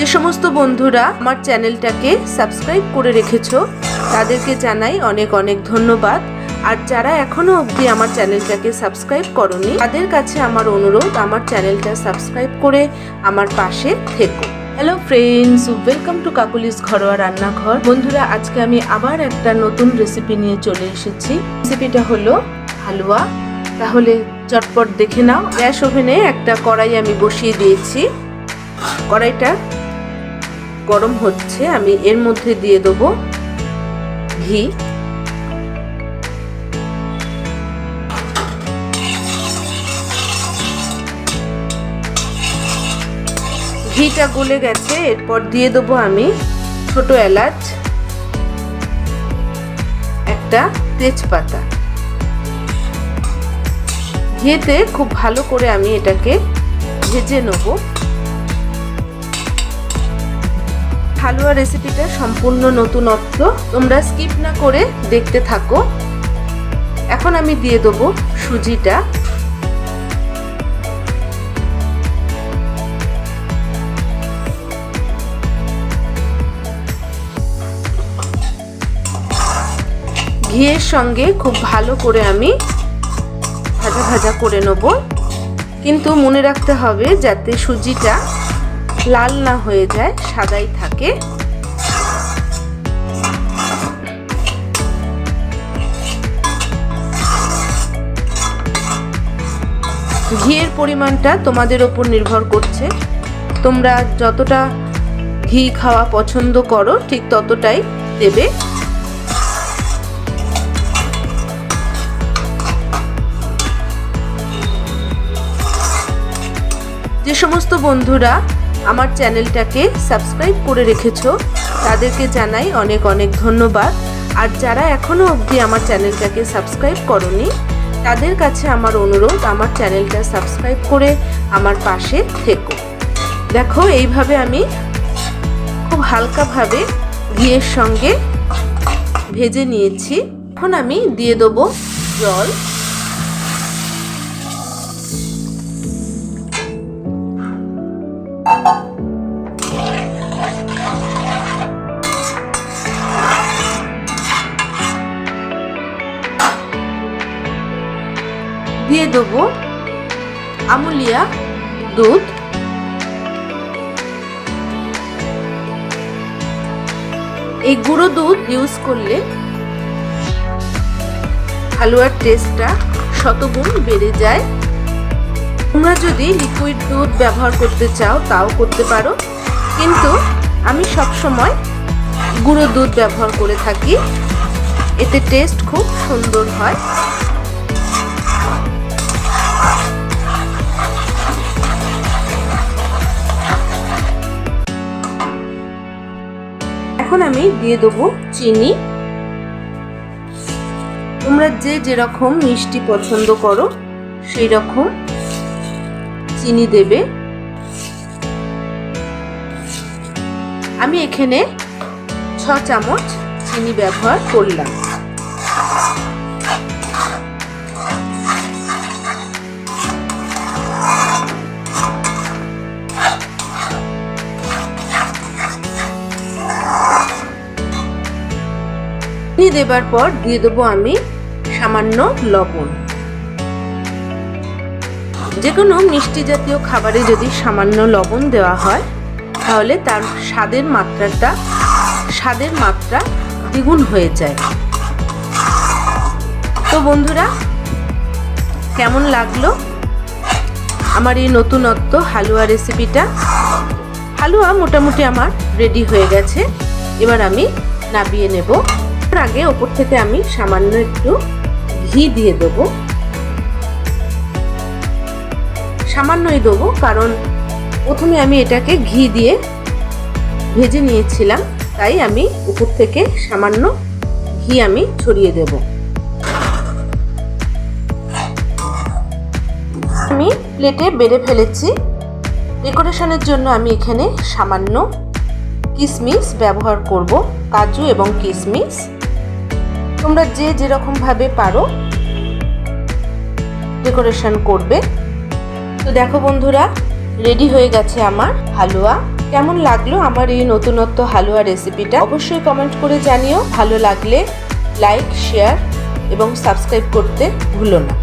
যে সমস্ত বন্ধুরা আমার চ্যানেলটাকে সাবস্ক্রাইব করে রেখেছো, তাদেরকে জানাই অনেক অনেক ধন্যবাদ। আর যারা এখনও অবধি আমার চ্যানেলটাকে সাবস্ক্রাইব করনি, তাদের কাছে আমার অনুরোধ, আমার চ্যানেলটা সাবস্ক্রাইব করে আমার পাশে থেকো। Hello friends welcome to Kakuli's ঘরোয়া রান্নাঘর। বন্ধুরা, আজকে আমি আবার একটা নতুন রেসিপি নিয়ে চলে এসেছি। রেসিপিটা হলো হালুয়া। তাহলে চটপট দেখে নাও। গ্যাস ওভেনে একটা কড়াই আমি বসিয়ে দিয়েছি। কড়াইটা গরম হচ্ছে, আমি এর মধ্যে দিয়ে দেবো ঘি। ঘিটা গলে গেছে, এরপর দিয়ে দেবো আমি ছোট এলাচ, একটা তেজপাতা। ঘিয়েতে খুব ভালো করে আমি এটাকে ভেজে নেব। হালুয়া রেসিপিটা সম্পূর্ণ নতুনত্ব তোমরা স্কিপ না করে দেখতে থাকো। এখন আমি দিয়ে দেবো সুজিটা। ঘিয়ের সঙ্গে খুব ভালো করে আমি ভাজা ভাজা করে নেব। কিন্তু মনে রাখতে হবে যাতে সুজিটা লাল না হয়ে যায়, সাদাই থাকে। ঘিয়ের পরিমাণটা তোমাদের ওপর নির্ভর করছে। তোমরা যতটা ঘি খাওয়া পছন্দ করো, ঠিক ততটাই দেবে। যে সমস্ত বন্ধুরা আমার চ্যানেলটাকে সাবস্ক্রাইব করে রেখেছো, তাদেরকে জানাই অনেক অনেক ধন্যবাদ। আর যারা এখনও অবধি আমার চ্যানেলটাকে সাবস্ক্রাইব করনি, তাদের কাছে আমার অনুরোধ, আমার চ্যানেলটা সাবস্ক্রাইব করে আমার পাশে থেকো। দেখো, এইভাবে আমি খুব হালকাভাবে ঘিয়ের সঙ্গে ভেজে নিয়েছি। এখন আমি দিয়ে দেবো জল। দিয়ে দেবো আমুলিয়া দুধ। এই গুঁড়ো দুধ ইউজ করলে হালুয়ার টেস্টটা শতগুণ বেড়ে যায়। তোমরা যদি লিকুইড দুধ ব্যবহার করতে চাও, তাও করতে পারো। কিন্তু আমি সবসময় গুঁড়ো দুধ ব্যবহার করে থাকি। এতে টেস্ট খুব সুন্দর হয়। এখন আমি দিয়ে দেবো চিনি। তোমরা যে যেরকম মিষ্টি পছন্দ করো সেই রকম চিনি দেবে। আমি এখানে ছ চামচ চিনি ব্যবহার করলাম। দেবার পর দিয়ে দেবো আমি সামান্য লবণ। যে কোনো মিষ্টি জাতীয় খাবারে যদি সামান্য লবণ দেওয়া হয়, তাহলে তার স্বাদের মাত্রাটা, স্বাদের মাত্রা দ্বিগুণ হয়ে যায়। তো বন্ধুরা, কেমন লাগল? আমার এই নতুনত্ব হালুয়া রেসিপিটা? হালুয়া মোটামুটি আমার রেডি হয়ে গেছে। এবার আমি নাবিয়ে নেব। তার আগে ওপর থেকে আমি সামান্য একটু ঘি দিয়ে দেবো। সামান্যই দেবো, কারণ প্রথমে আমি এটাকে ঘি দিয়ে ভেজে নিয়েছিলাম, তাই আমি উপর থেকে সামান্য ঘি আমি ছড়িয়ে দেব। আমি প্লেটে বেড়ে ফেলেছি। ডেকোরেশনের জন্য আমি এখানে সামান্য কিশমিশ ব্যবহার করব, কাজু এবং কিশমিশ তোমরা যে যেরকমভাবে পারো ডেকোরেশন করবে। তো দেখো বন্ধুরা রেডি হয়ে গেছে আমার হালুয়া। কেমন লাগল আমার এই নতুনত্ব হালুয়া রেসিপিটা অবশ্যই কমেন্ট করে জানিও। ভালো লাগলে লাইক শেয়ার এবং সাবস্ক্রাইব করতে ভুলো না।